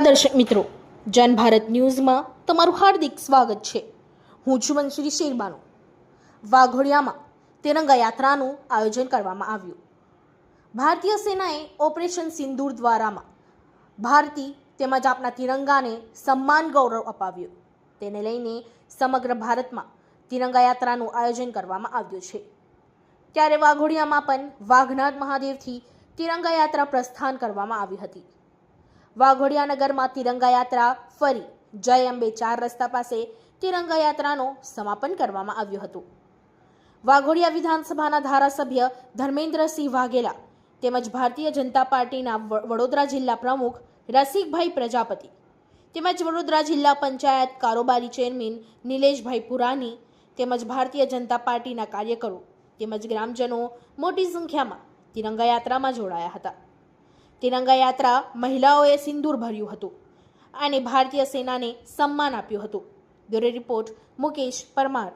દર્શક મિત્રો, જન ભારત ન્યૂઝમાં તમારું હાર્દિક સ્વાગત છે. હું છું મંશ્રી શેરબાનો. વાઘોડિયામાં તિરંગા યાત્રાનું આયોજન કરવામાં આવ્યું. ભારતીય સેનાએ ઓપરેશન સિંદૂર દ્વારામાં ભારતી તેમજ આપના તિરંગાને સન્માન ગૌરવ અપાવ્યું. તેને લઈને સમગ્ર ભારતમાં તિરંગા યાત્રાનું આયોજન કરવામાં આવ્યું છે. ત્યારે વાઘોડિયામાં પણ વાઘનાથ મહાદેવથી તિરંગા યાત્રા પ્રસ્થાન કરવામાં આવી હતી. વાઘોડિયા નગરમાં તિરંગા યાત્રા ફરી જય અંબે ચાર રસ્તા પાસે તિરંગા યાત્રાનું સમાપન કરવામાં આવ્યું હતું. વાઘોડિયા વિધાનસભાના ધારાસભ્ય ધર્મેન્દ્રસિંહ વાઘેલા તેમજ ભારતીય જનતા પાર્ટીના વડોદરા જિલ્લા પ્રમુખ રસિકભાઈ પ્રજાપતિ તેમજ વડોદરા જિલ્લા પંચાયત કારોબારી ચેરમેન નિલેશભાઈ પુરાણી તેમજ ભારતીય જનતા પાર્ટીના કાર્યકરો તેમજ ગ્રામજનો મોટી સંખ્યામાં તિરંગા યાત્રામાં જોડાયા હતા. તિરંગા યાત્રા મહિલાઓએ સિંદૂર ભર્યું હતું અને ભારતીય સેનાને સન્માન આપ્યું હતું. Bureau report Mukesh Parmar.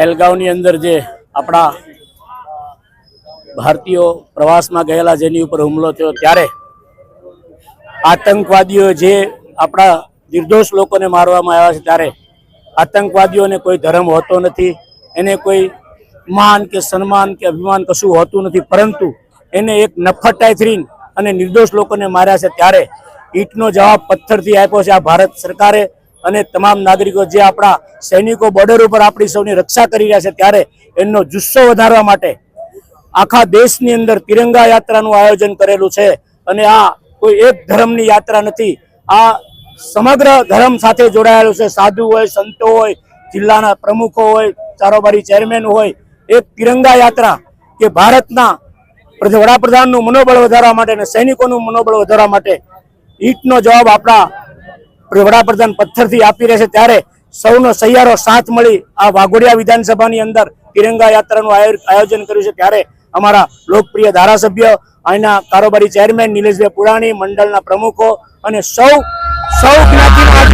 પહેલગાંવની અંદર જે આપણા ભારતીયો પ્રવાસમાં ગયેલા જેની ઉપર હુમલો થયો ત્યારે આતંકવાદીઓ જે આપણા નિર્દોષ લોકોને મારવામાં આવ્યા છે ત્યારે આતંકવાદીઓને કોઈ ધર્મ હોતો નથી, એને કોઈ માન કે સન્માન કે અભિમાન કશું હોતું નથી, પરંતુ એને એક નફટાઈથી અને નિર્દોષ લોકોને માર્યા છે ત્યારે ઈંટનો જવાબ પથ્થરથી આપ્યો છે. આ ભારત સરકારે અને તમામ નાગરિકો જે આપણા સૈનિકો બોર્ડર ઉપર આપણી સૌની રક્ષા કરી રહ્યા છે ત્યારે એમનો જુસ્સો વધારવા માટે આખા દેશની અંદર તિરંગા યાત્રાનું આયોજન કરેલું છે. અને આ કોઈ એક ધર્મની યાત્રા નથી. આ સમગ્ર ધર્મ સાથે જોડાયેલું છે. સાધુ હોય, સંતો હોય, જિલ્લાના પ્રમુખો હોય કારોબારી ચેરમેન હોય. એક તિરંગા યાત્રા કે ભારતના પ્રધ- વડાપ્રધાનનું મનોબળ વધારવા માટે અને સૈનિકોનું મનોબળ વધારવા માટે ઈટનો જવાબ આપણા વડાપ્રધાન પથ્થરથી આપી રહેશે ત્યારે સૌનો સહિયારો સાથ મળી આ વાઘોડિયા વિધાનસભાની અંદર તિરંગા યાત્રાનું આયોજન કર્યું છે. ત્યારે અમારા લોકપ્રિય ધારાસભ્ય, અહીંના કારોબારી ચેરમેન નિલેશભાઈ પુરાણી, મંડળના પ્રમુખો અને સૌ સૌ જ્ઞાતિના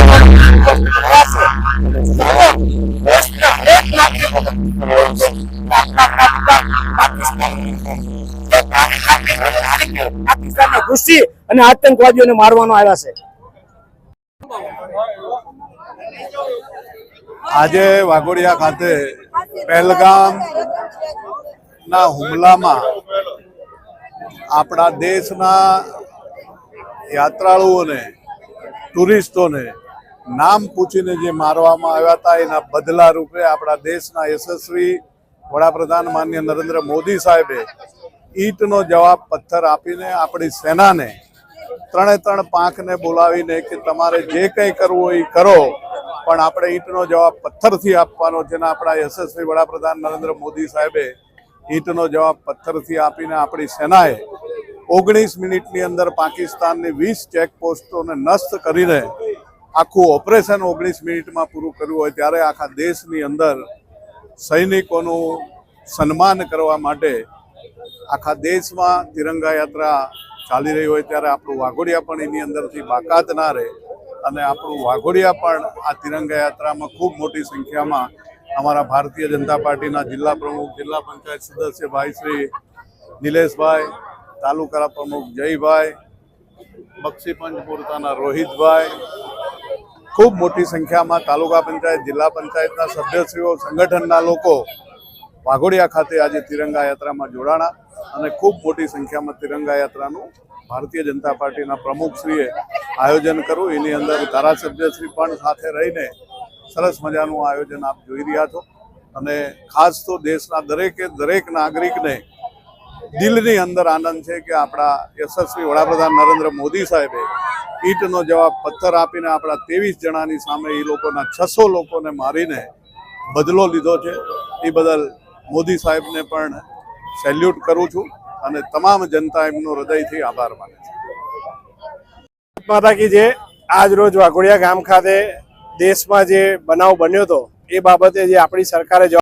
અને આતંકવાદીઓને મારવાનો આવ્યા છે. આજે વાઘોડિયા ખાતે પહેલગામ ના હુમલામાં આપણા દેશના યાત્રાળુઓને, ટુરિસ્ટોને નામ પૂછીને જે મારવામાં આવ્યા હતા, એના બદલા રૂપે આપણા દેશના યશસ્વી વડાપ્રધાન માન્ય નરેન્દ્ર મોદી સાહેબે ઈટનો જવાબ પથ્થર આપીને આપણી સેનાને ત્રણે ત્રણ પાંખને બોલાવીને કે તમારે જે કંઈ કરવું એ કરો. પણ આપણે ઈંટનો જવાબ પથ્થરથી આપવાનો છે આપણા યશસ્વી વડાપ્રધાન નરેન્દ્ર મોદી સાહેબે ઈંટનો જવાબ પથ્થરથી આપીને આપણી સેનાએ ઓગણીસ મિનિટની અંદર પાકિસ્તાનની વીસ ચેકપોસ્ટોને નષ્ટ કરીને આખું ઓપરેશન ઓગણીસ મિનિટમાં પૂરું કર્યું હોય ત્યારે આખા દેશની અંદર સૈનિકોનું સન્માન કરવા માટે આખા દેશમાં તિરંગા યાત્રા ચાલી રહી હોય ત્યારે આપણું વાઘોડિયા પણ એની અંદરથી બાકાત ના રહે. અને આપણું વાઘોડિયા પણ આ તિરંગા યાત્રામાં ખૂબ મોટી સંખ્યામાં અમારા ભારતીય જનતા પાર્ટીના જિલ્લા પ્રમુખ, જિલ્લા પંચાયત સદસ્ય ભાઈ શ્રી નિલેશભાઈ તાલુકા પ્રમુખ જયભાઈ, બક્ષી પંચપુરતાના રોહિતભાઈ, ખૂબ મોટી સંખ્યામાં તાલુકા પંચાયત, જિલ્લા પંચાયતના સભ્યશ્રીઓ, સંગઠનના લોકો વાઘોડિયા ખાતે આજે તિરંગા યાત્રામાં જોડાણા અને ખૂબ મોટી સંખ્યામાં તિરંગા યાત્રાનું ભારતીય જનતા પાર્ટીના પ્રમુખશ્રીએ આયોજન કરું. એની અંદર ધારાસભ્યશ્રી પણ સાથે રહીને સરસ મજાનું આયોજન આપ જોઈ રહ્યા છો. અને ખાસ તો દેશના દરેકે દરેક નાગરિકને દિલની અંદર આનંદ છે કે આપણા યશસ્વી વડાપ્રધાન નરેન્દ્ર મોદી સાહેબે ઈંટનો જવાબ પથ્થર આપીને આપણા ત્રેવીસ જણાની સામે એ લોકોના છસો લોકોને મારીને બદલો લીધો છે. એ બદલ મોદી સાહેબને પણ સેલ્યુટ કરું છું અને તમામ જનતા એમનો હૃદયથી આભાર માને છે. માતા કી જે આજ રોજ વાઘોડિયા ગામ ખાતે દેશમાં જે બનાવ બન્યો હતો, એ બાબતે જે આપણી સરકારે